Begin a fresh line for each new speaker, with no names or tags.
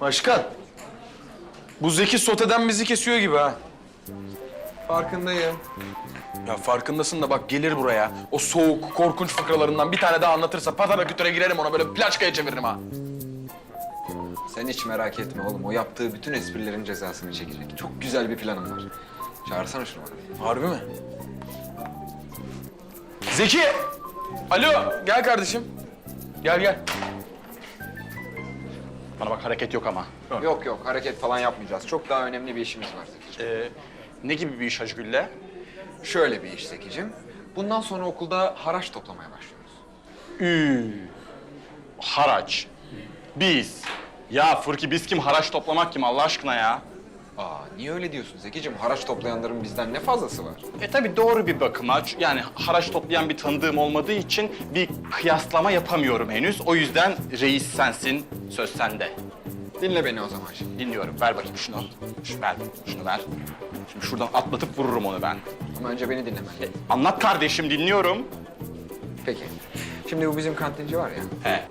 Başkan. Bu Zeki soteden bizi kesiyor gibi ha.
Farkındayım.
Ya farkındasın da bak gelir buraya. O soğuk, korkunç fıkralarından bir tane daha anlatırsa patara kütüre girerim ona böyle plaçkaya çeviririm ha.
Sen hiç merak etme oğlum. O yaptığı bütün esprilerin cezasını çekecek. Çok güzel bir planım var. Çağırsana şunu bana.
Harbi mi? Zeki! Alo, gel kardeşim. Gel gel.
Bana bak hareket yok ama.
Yok yok hareket falan yapmayacağız. Çok daha önemli bir işimiz var Zeki'ciğim.
Ee, ne gibi bir iş Hacı Gülle?
Şöyle bir iş Zeki'ciğim. Bundan sonra okulda haraç toplamaya başlıyoruz.
Ü, haraç. Biz. Ya Fırki biz kim? Haraç toplamak kim Allah aşkına ya?
Aa niye öyle diyorsun Zeki'ciğim? Haraç toplayanların bizden ne fazlası var?
E tabii doğru bir bakıma. Yani haraç toplayan bir tanıdığım olmadığı için bir kıyaslama yapamıyorum henüz. O yüzden reis sensin, söz sende.
Dinle beni o zaman şimdi.
Dinliyorum. Ver bakayım şunu. Şunu ver. Şunu ver. Şimdi şuradan atlatıp vururum onu ben.
Ama önce beni dinlemen lazım.
Anlat kardeşim dinliyorum.
Peki. Şimdi bu bizim kantinci var ya.
He.